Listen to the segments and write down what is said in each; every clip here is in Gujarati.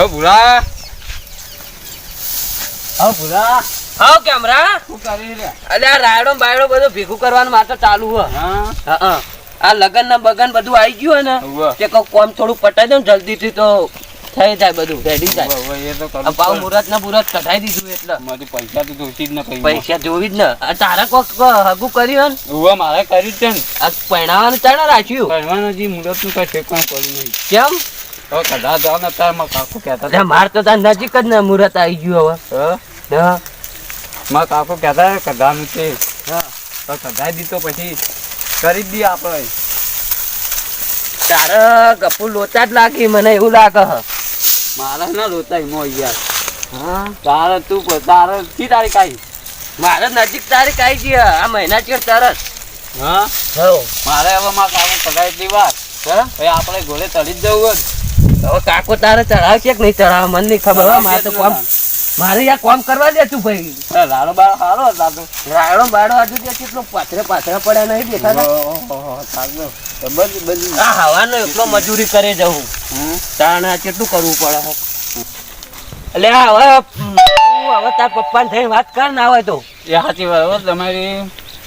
હો ભૂરા. હા ભૂરા. હાવ કેમરા? શું કરી રહ્યા? અલ્યા રાયડો બાયડો બધું ભેગું કરવાનું માત્ર ચાલુ હ. હા. હા હા. આ લગન ના બગન બધું આવી ગયું હે ને તે કોમ થોડું પટાઈ દઉં જલ્દી થી તો થઈ જાય બધું રેડી જાય. એ તો પાવ મુરત ના મુરત કઢાઈ દીધું એટલે. મારી પૈસા તો જોઈતી જ ન પૈસા જોવી જ ને. આ તારે કોક હગુ કર્યું હે ને? ઉવ્વ, મારે કર્યું છે ને. આ પહેણાવાનું ચાણા રાખ્યું? પહેણાવાનું જે મુરતનું કઈ ઠેકાણું પડ્યું નહીં. કેમ? હવે કદાચ જાઓ ને મારા કાકુ કહેતા અરે માર તો તાર નજીક જ ને મુરત આવી ગયું હવે. હતા હા? મારા કાકુ કહેતા હતા કદાનું છે હા. તો કદાઈ દીધો પછી કરી દઈએ આપણે તારે ગપુ લોચા જ લાગી મને એવું લાગે હ. મારા ના રોતા મો યાર હા? તારે તું તારે કી તારીખ આવી મારે નજીક તારીખ આવી ગઈ હે. આ મહિના ચેડ તરત. હા? હો મારે હવે મારા કાકુ કદાઈ એટલી વાર. આપણે ઘોડે ચડી જ જવું જ. હવે કાકો તારે ચડાવશે કે નહીં ચડાવે મને નહીં ખબર હવે મારે તો કોમ મારે યાર કોમ કરવા દે તું ભાઈ. રાણો બાળો સારો હતા રાયડો બાયડો હજુ ત્યાં કેટલો પાથરે પાથરે પડ્યા નહીં દેખાતા આ હવાનો એટલો મજૂરી કરે જવું. તાણે આ કેટલું કરવું પડે એટલે આ હવે હવે તાર પપ્પાને થઈને વાત કર ના હોય તો. એ સાચી વાત હો તમારી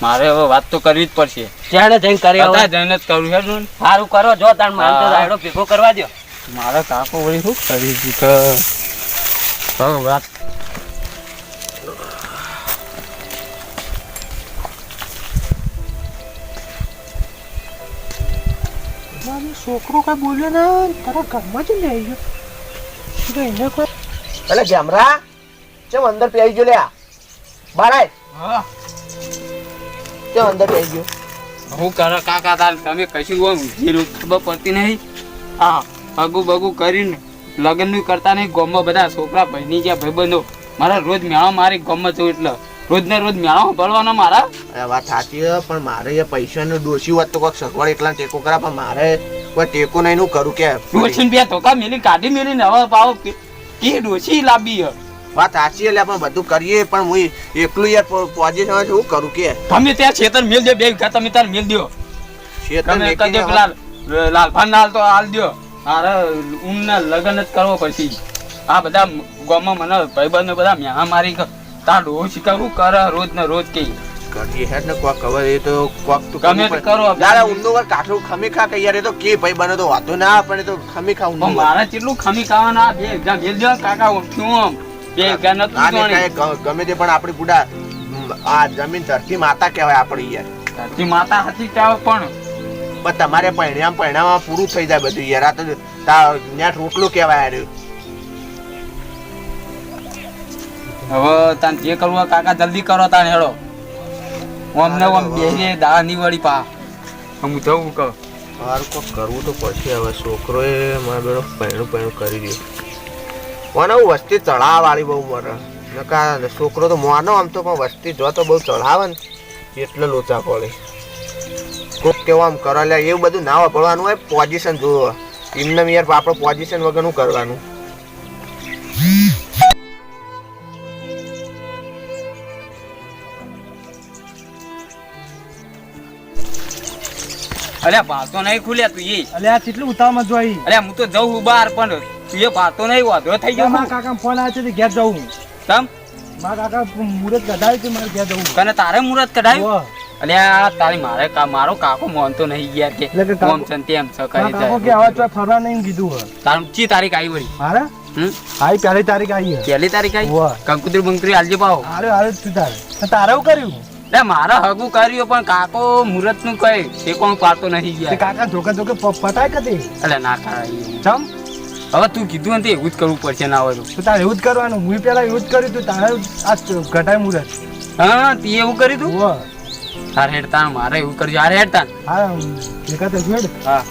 મારે હવે વાત તો કરવી જ પડશે. ત્યાં જઈને કરી જઈને જ કરવું છે સારું કરો જો તાર માન તો રાયડો ભેગો કરવા દો મારા કાકો વળી શું કરી દીધો વાત. છોકરો કઈ બોલ્યો ને તારા ઘરમાં જ લઈ ગયો. એને કોઈ એટલે જામરા ચમ અંદર પી ગયો લ્યા બારાય હા. ચમ અંદર પી ગયો? હું કરો કાકા તાર તમે કશું આમ જીરું ખબર પડતી નહીં. હા. હગું બગું કરીને લગ્ન બી કરતા નહીં. ગોમમાં બધા છોકરા બહેની ગયા ભાઈબંધો. મારા રોજ મેળો મારી ગોમમાં જવું એટલે રોજ ને રોજ મેળો ભરવાનો મારા. અરે વાત સાચી પણ મારે એ પૈસાનું ડોસી વાત તો કોઈક સગવડ એટલા ટેકો કરા પણ મારે કોઈ ટેકો નહીં નું કરું કે ડોસીને બે ધોકા મેલી કાઢી મેલી ને હવે પાવો કે દોષી ડોસી લાંબી હે વાત સાચી એટલે પણ બધું કરીએ પણ હું એકલું યાર પોઝિશન શું કરું કે? તમે ત્યાં છેતર મેલ દો બે તમે તાર મેલ દો. છેતર મેલ દો લાલભાન નાલ તો હાલ દો. મારે ઊનના લગ્ન જ કરવો પછી આ બધા ગામમાં મને ભાઈબંધો બધા મ્યા મારી તાર ડોસી કરું કરે રોજ ને રોજ કે. કરીએ હેડ ને કોક કવર એ તો કોક તો ગમે તે કરો આપણે. યાર ઊંડું વર કાઠું ખમી ખા કે યાર એ તો કે ભાઈ બને તો વાતો ના પણ એ તો ખમી ખા મારા કેટલું ખમી ખાવાના? બે વીઘા ગેલ દો કાકા ઉઠ્યું આમ બે નતું ના ગ- ગમે તે પણ આપણી બુડા આ જમીન ધરતી માતા કહેવાય આપણી યાર. ધરતી માતા હતી ચાવ પણ પણ તમારે પરિણામ પરિણામમાં પૂરું થઈ જાય બધું યાર. આ તો તા ન્યા રોટલો કહેવાય યાર હવે તાન જે કરવું કાકા જલ્દી કરો તાન હેડો. ઓમ ને ઓમ બેહીને દાળની વળી પા. હું જવું કહો. મારું કોક કરવું તો પડશે હવે. છોકરોએ એ મારા બેડો પૈણું પૈણું કરી દીધું. મને હું વસ્તી ચઢાવવાળી બહુ મને નકા છોકરો તો મોનો આમ તો પણ વસ્તી જો તો બહુ ચઢાવે ને. એટલે લોચા પડે. કોક કેવો આમ કરો લે એવું બધું ના વાપરવાનું હોય પોઝિશન જોવો ઇન્ડમ યાર આપણો પોઝિશન વગરનું કરવાનું. અરે ભાતો નહીં ખુલ્યા તું એ અરે આ કેટલું ઉતાવળમાં જોઈ અરે હું તો જઉં બહાર પણ તું એ ભાતો નહીં વાંધો થઈ ગયો મારા કાકા ફોન આવે છે ઘેર જવું તમ? મારા કાકા મુહૂર્ત કઢાવ્યું છે મારે ઘેર જવું. કને તારે મુહૂર્ત કઢાયું આ તારી મારે મારો કાકો મોનતો નહીં યાર કે એટલે કાકો- છે તેમ છે કરી કાકો કે આવા ફરવા નહીં કીધું હે તારું ચી તારીખ આવી વળી? મારે? હમ? આવી પહેલી તારીખ આવી હે. પહેલી તારીખ આવી. કંકુતરી બંકુતરી આલજે પાવો અરે હારે તું તારે તારે કર્યું? અરે મારે હગું કર્યું પણ કાકો મુહૂર્તનું કઈ એ કોણ પાતો નહીં યાર. કાકા ધોકે ધોકે પ- પટાય કદી અલે ના કરાય. ચમ? હવે તું કીધું ને એવું જ કરવું પડશે ના હોય તો. તો તારે એવું જ કરવાનું. હું પેલા એવું જ કર્યું તું તારે આ ઘટાય મુહૂર્ત હા તે એવું કર્યું તું? વાહ. તારે હેડતા મારે એવું કર્યું અરે હેડતા? હા તો હા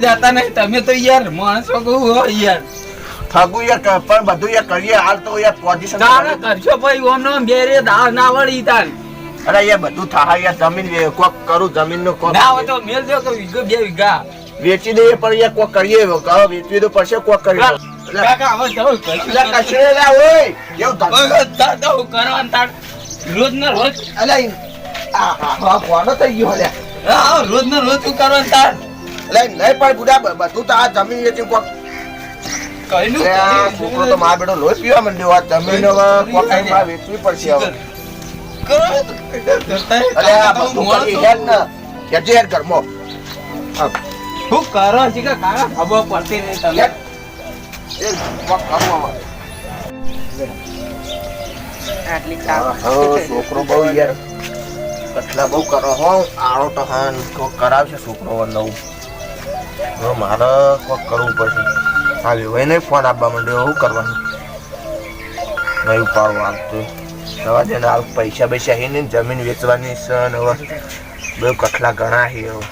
જાતા નહીં તમે તો યાર માણસો કહું હો યાર. ઠાકુ યાર પણ બધું યાર કરીએ હાલ તો યાર પોઝિશન તારે કરજો ભાઈ ઓમ નો બેરે દાળ ના વળી તાર. અરે યાર બધું થાહા યાર જમીન કોક કરું જમીન નો કોક ના હોય તો મેલ દો કે વીઘો બે વીઘા. વેચી દઈએ પણ યાર કોક કરીએ કરો વેચવી તો પડશે કોક કરીએ. કાકા હવે જવું કશું કશું નહીં લા, ઓય એવું ધંધો- કરવાનું તાર. રોજ ના રોજ અલા, આ કોનો થઈ ગયો લે હા રોજ ને રોજ તું કરવાનું તાર? નહીં પણ બુડા બધું તો આ જમીન વેચી કોક કહીનું છોકરો તો મારા બેટો લોહી પીવા માંડ્યો આ જમીન હવે કોક ટાઈમમાં વેચવી પડશે હવે. અરે આ બધું કરી ને ઘરમાં. શું કરો છે કે કાકા ખબર પડતી નહીં તમે એ કોક કરવું હવે છોકરો બહુ યાર. કટલા બહુ કરો હો આળો તો હા કોક કરાવશે છોકરો નવું. હવે મારે કોક કરવું પડશે. હા વિવાઈને ફોન આપવા માંડ્યો શું કરવાનું? નહીં ઉપાડવું આવતું દવા જેને આ પૈસા પૈસા હે ને, જમીન વેચવાની છે ને હવે. બહુ કટલા ઘણા હે હવે.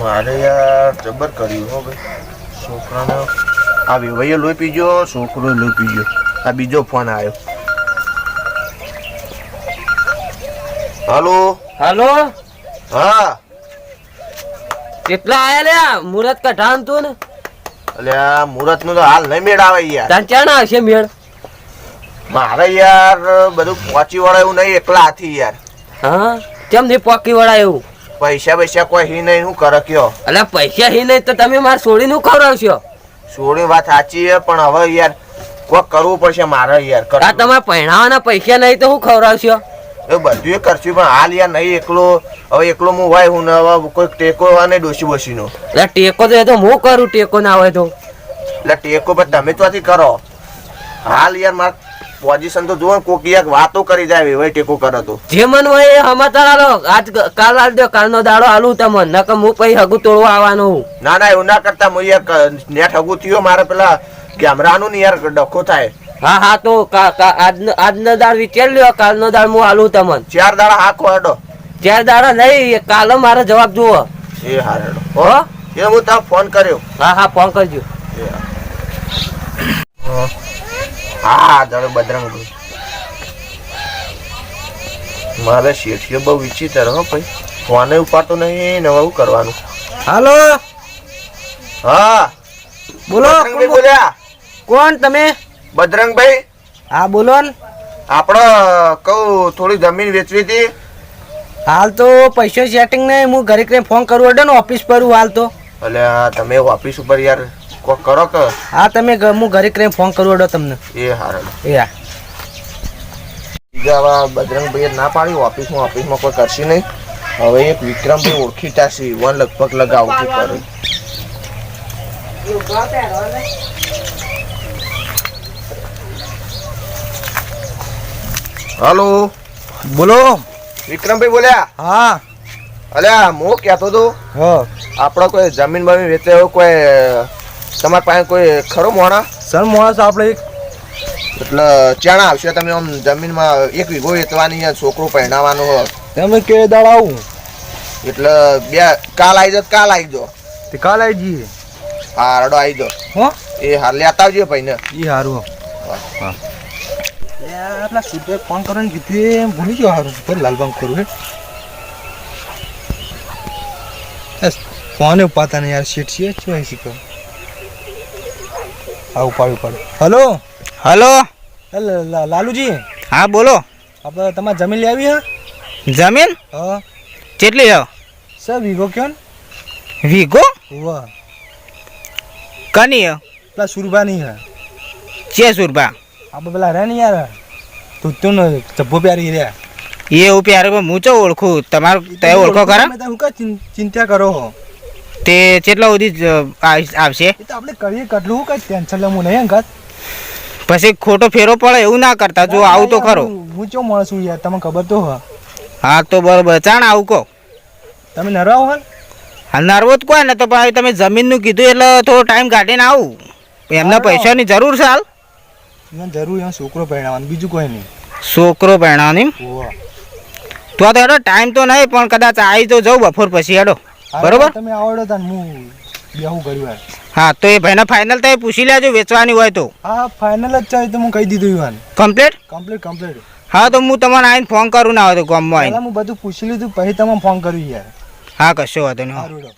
મારે યાર જબર કર્યું હો ભાઈ. છોકરાને આ વિવાઈએ લોપી ગયો છોકરો લોપી ગયો. આ બીજો ફોન આવ્યો. હાલો? હાલો? હા. કેટલા આયા લ્યા? મુરત કઢાન તું ને? એટલે આ મુહૂર્તનું તો હાલ નહીં મેળ આવે યાર. તાન ચાણ આવશે મેળ? મારે યાર બધું પહોંચી વળે એવું નહીં એકલા હાથી યાર. હા? કેમ નહીં પોકી વળા એવું? પૈસા પૈસા કોઈ હી નહીં હું કરે કયો? અલ્યા પૈસા હી નહીં તો તમે મારે છોડીને ખવડાવશો. છોડી વાત સાચી છે પણ હવે યાર કોક કરવું પડશે મારે યાર આ તમારે પહેણાવાના પૈસા નહીં તો હું ખવડાવશો? એ બધું એ કરશું પણ હાલ યાર નહીં એકલો હવે એકલો હું હોય હું હવે કોઈ ટેકો હોય નહીં ડોસી બોસીનો એટલે ટેકો તો એ તો હું કરું ટેકો ના હોય તો. એટલે ટેકો પણ તમે ચોથી કરો. હાલ યાર માર પોઝિશન તો જુઓ કોકી એક વાતો કરી જાય એવી ટેકો કરે તો. જે મન હોય એ હમાતા હાલો. આજ કાલ હાલ દો કાલનો દાડો હાલું તમને. નકર હું પછી હગુ તોડવા આવવાનું ના ના એવું ના કરતા. હું એક નેટ હગુ થયો મારે પેલા કેમેરાનું ને યાર ડખો થાય. હા હા તો આજનો આજનો દાડ વિચાર લ્યો. કાલનો દાડ હું હાલું તમને. ચાર દાડા હાકો હેડો. ચાર દાડા નહીં કાલે મારો જવાબ જુઓ. એ હેડો. હો? એ હું તમને ફોન કર્યો. હા હા ફોન કરજો. હા દાડો બદરંગ. મારે શેઠિયો બહુ વિચિત્ર હો ભાઈ. ફોને ઉપાડતો નહીં ને હવે કરવાનું. હાલો? હા. બોલો કોણ બોલ્યા? કોણ તમે? બદરંગભાઈ હા બોલો ને. આપણે કહું થોડી જમીન વેચવી હતી? હાલ તો પૈસો સેટિંગ નહીં હું ઘરે ફોન કરું અડે ને ઓફિસ પર હું હાલ તો. એટલે તમે ઓફિસ ઉપર યાર. કોક કરો કે? હા તમે હું ઘરે કરીને ફોન કરું અડો તમને. એ હાર. એ હા. બીજા આવા બજરંગભાઈએ ના પાડ્યું? ઓફિસમાં ઓફિસમાં કોઈ કરશે નહીં? હવે એક વિક્રમભાઈ ઓળખીતા છે વન લગભગ લગાવું શું કરે. હાલો? બોલો. વિક્રમભાઈ બોલ્યા? હા. અલ્યા હું કહેતો હતો હા. આપણે કોઈ જમીન બમીન વેચે એવું કોઈ તમારા પાસે કોઈ ખરો મોણા? સર માણસ આપણે એક એટલે ચાણા આવશે તમે આમ જમીનમાં એક વીઘો વેચવાની છોકરો પહેણાવાનું હોય તમે કે દાળ આવું. એટલે બે કાલ આવી જાઓ કાલ આવી જાઓ. તે કાલ આવી જઈએ. હા રડો આવી જાઓ. હો? એ હાર લેતા આવજો ભાઈ ને એ સારું હા. એટલા સુરભાઈ ફોન કરવાનું કીધું એમ ભૂલી ગયો હારું. પર લાલબાગ કરું હે. ફોને ઉપાતા નહીં યાર શેઠ છે શું શીખો હા ઉપાડ ઉપાડ. હલો? હલો? લાલુજી? હા બોલો. આપણે તમારે જમીન લઈ આવી હા? જમીન? હા. કેટલી છે? સર વીઘો કયો વીઘો? વાહ. કની છે? પેલા નહીં હે. છે સુરભા? આપણે પેલા રે ને યાર. તું તું ને જબ્બો પ્યારી રે. એ હું પ્યારે હું ચો ઓળખું? તમારું તે ઓળખો ખરા? તમે હું ચિંતા કરો હો. તે કેટલા સુધી આવશે? આપણે કરીએ કેટલું કઈ ટેન્શન લેવું નહીં અંગત પછી ખોટો ફેરો પડે એવું ના કરતા. જો આવું તો ખરો. હું ચો માણસ છું યાર તમને ખબર તો હા હા તો બરોબર. ચાણ આવું કહો. તમે નરવા હો હા નરવો જ કોઈ ને તો ભાઈ તમે જમીનનું કીધું એટલે થોડો ટાઈમ કાઢીને આવું. એમને પૈસાની જરૂર છે હાલ? જરૂર એમ છોકરો પહેણાવવાનો બીજું કોઈ નહીં. છોકરો પહેણાવવાની. તો આ તો હેડો ટાઈમ તો નહીં પણ કદાચ આવી તો જવું બપોર પછી હેડો. હા, બરોબર? તમે આવડો તા હું બેહું કર્યું હા તો એ ભાઈને ફાઇનલ તમે પૂછી લેજો વેચવાની હોય તો. હા ફાઇનલ જ ચાલે તો હું કહી દીધું યુવાન કમ્પ્લીટ કમ્પ્લીટ કમ્પ્લીટ હા તો હું તમને આવીને ફોન કરું ના હોય તો ગામમાં આવીને. હું બધું પૂછી લીધું પછી તમને ફોન કર્યું યાર. હા કશો વાંધો નહીં.